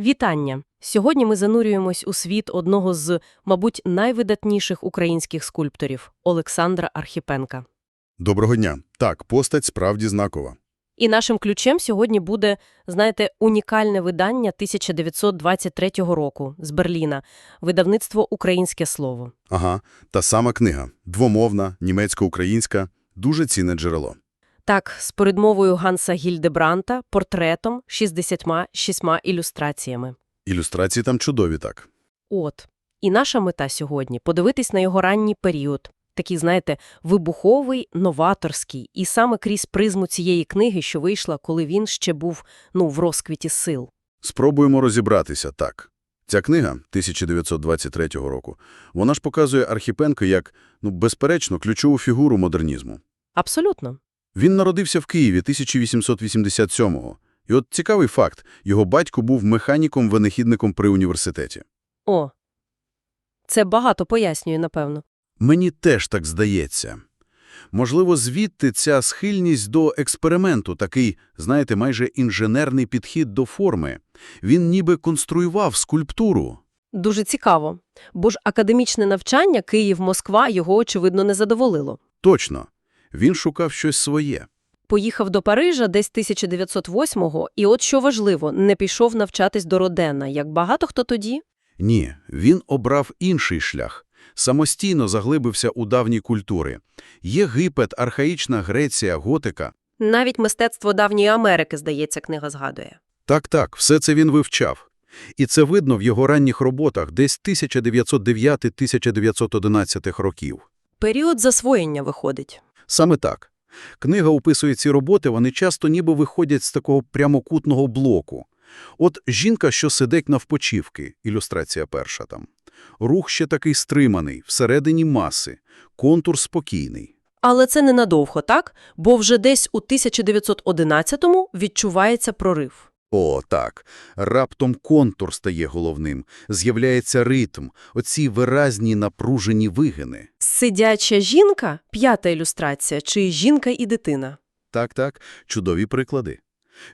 Вітання! Сьогодні ми занурюємось у світ одного з, мабуть, найвидатніших українських скульпторів – Олександра Архіпенка. Доброго дня. Так, постать справді знакова. І нашим ключем сьогодні буде, знаєте, унікальне видання 1923 року з Берліна – видавництво «Українське слово». Ага, та сама книга. Двомовна, німецько-українська, дуже цінне джерело. Так, з передмовою Ганса Гільдебранта, портретом, 66 ілюстраціями. Ілюстрації там чудові так. От. І наша мета сьогодні – подивитись на його ранній період. Такий, знаєте, вибуховий, новаторський. І саме крізь призму цієї книги, що вийшла, коли він ще був, ну, в розквіті сил. Спробуємо розібратися так. Ця книга 1923 року, вона ж показує Архіпенко як, ну, безперечно, ключову фігуру модернізму. Абсолютно. Він народився в Києві 1887-го. І от цікавий факт, його батько був механіком-винахідником при університеті. О, це багато пояснює, напевно. Мені теж так здається. Можливо, звідти ця схильність до експерименту, такий, знаєте, майже інженерний підхід до форми. Він ніби конструював скульптуру. Дуже цікаво. Бо ж академічне навчання Київ-Москва його, очевидно, не задоволило. Точно. Він шукав щось своє. Поїхав до Парижа десь 1908-го, і от що важливо, не пішов навчатись до Родена, як багато хто тоді. Ні, він обрав інший шлях. Самостійно заглибився у давні культури. Єгипет, архаїчна Греція, готика. Навіть мистецтво давньої Америки, здається, книга згадує. Так-так, все це він вивчав. І це видно в його ранніх роботах десь 1909-1911 років. Період засвоєння виходить. Саме так. Книга описує ці роботи, вони часто ніби виходять з такого прямокутного блоку. От жінка, що сидить навпочівки, ілюстрація перша там. Рух ще такий стриманий, всередині маси, контур спокійний. Але це ненадовго, так? Бо вже десь у 1911-му відчувається прорив. О, так. Раптом контур стає головним, з'являється ритм, оці виразні напружені вигини. Сидяча жінка – п'ята ілюстрація, чи жінка і дитина. Так-так, чудові приклади.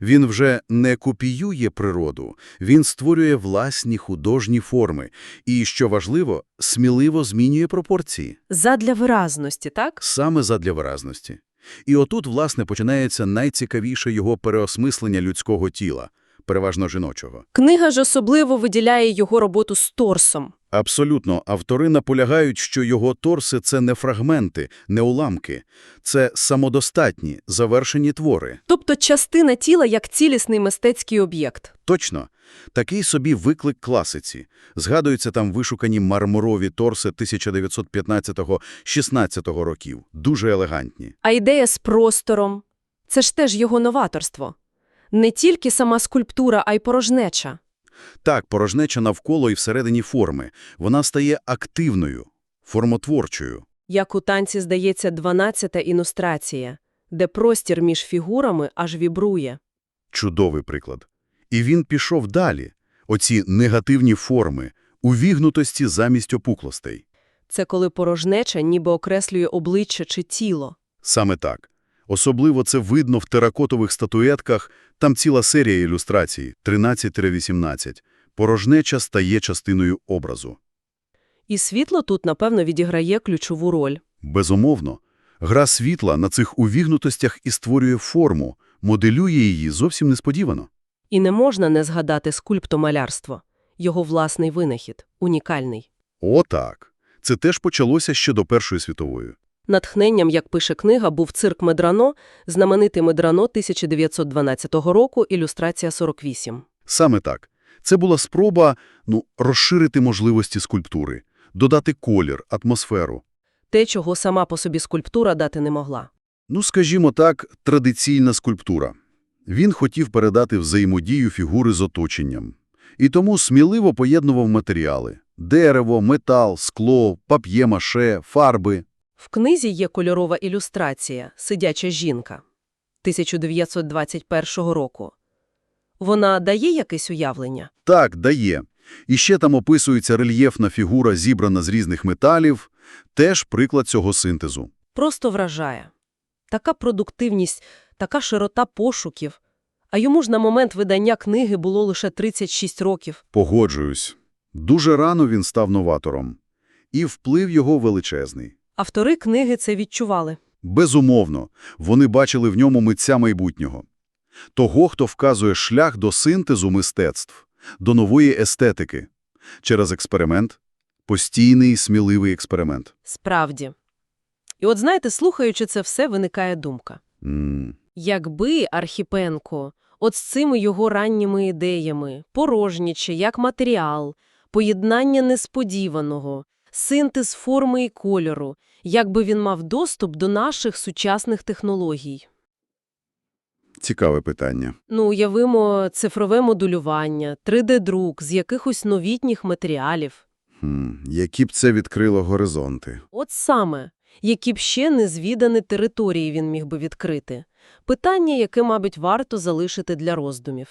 Він вже не копіює природу, він створює власні художні форми і, що важливо, сміливо змінює пропорції, Задля виразності, так? саме задля виразності. І отут, власне, починається найцікавіше його переосмислення людського тіла, переважно жіночого. Книга ж особливо виділяє його роботу з торсом. Абсолютно, автори наполягають, що його торси – це не фрагменти, не уламки. Це самодостатні, завершені твори. Тобто частина тіла як цілісний мистецький об'єкт. Точно. Такий собі виклик класиці. Згадуються там вишукані мармурові торси 1915-16 років. Дуже елегантні. А ідея з простором – це ж теж його новаторство. Не тільки сама скульптура, а й порожнеча. Так, порожнеча навколо і всередині форми. Вона стає активною, формотворчою. Як у танці, здається, 12-та ілюстрація, де простір між фігурами аж вібрує. Чудовий приклад. І він пішов далі. Оці негативні форми, увігнутості замість опуклостей. Це коли порожнеча ніби окреслює обличчя чи тіло. Саме так. Особливо це видно в теракотових статуетках, там ціла серія ілюстрацій, 13-18. Порожнеча стає частиною образу. І світло тут, напевно, відіграє ключову роль. Безумовно, гра світла на цих увігнутостях і створює форму, моделює її зовсім несподівано. І не можна не згадати скульптомалярство. Його власний винахід, унікальний. Отак. Це теж почалося ще до Першої світової. Натхненням, як пише книга, був цирк Медрано, знаменитий Медрано 1912 року, ілюстрація 48. Саме так. Це була спроба ну, розширити можливості скульптури, додати колір, атмосферу. Те, чого сама по собі скульптура дати не могла. Ну, скажімо так, традиційна скульптура. Він хотів передати взаємодію фігури з оточенням. І тому сміливо поєднував матеріали – дерево, метал, скло, пап'є-маше, фарби. В книзі є кольорова ілюстрація «Сидяча жінка» 1921 року. Вона дає якесь уявлення? Так, дає. І ще там описується рельєфна фігура, зібрана з різних металів. Теж приклад цього синтезу. Просто вражає. Така продуктивність, така широта пошуків. А йому ж на момент видання книги було лише 36 років. Погоджуюсь. Дуже рано він став новатором. І вплив його величезний. Автори книги це відчували. Безумовно, вони бачили в ньому митця майбутнього. Того, хто вказує шлях до синтезу мистецтв, до нової естетики. Через експеримент. Постійний, сміливий експеримент. Справді. І от знаєте, слухаючи це все, виникає думка. М, Якби Архіпенко от з цими його ранніми ідеями, порожніче, як матеріал, поєднання несподіваного, синтез форми і кольору, якби він мав доступ до наших сучасних технологій. Цікаве питання. Ну, уявимо цифрове модулювання, 3D-друк з якихось новітніх матеріалів. Хм, які б це відкрило горизонти. От саме, які б ще незвідані території він міг би відкрити. Питання, яке, мабуть, варто залишити для роздумів.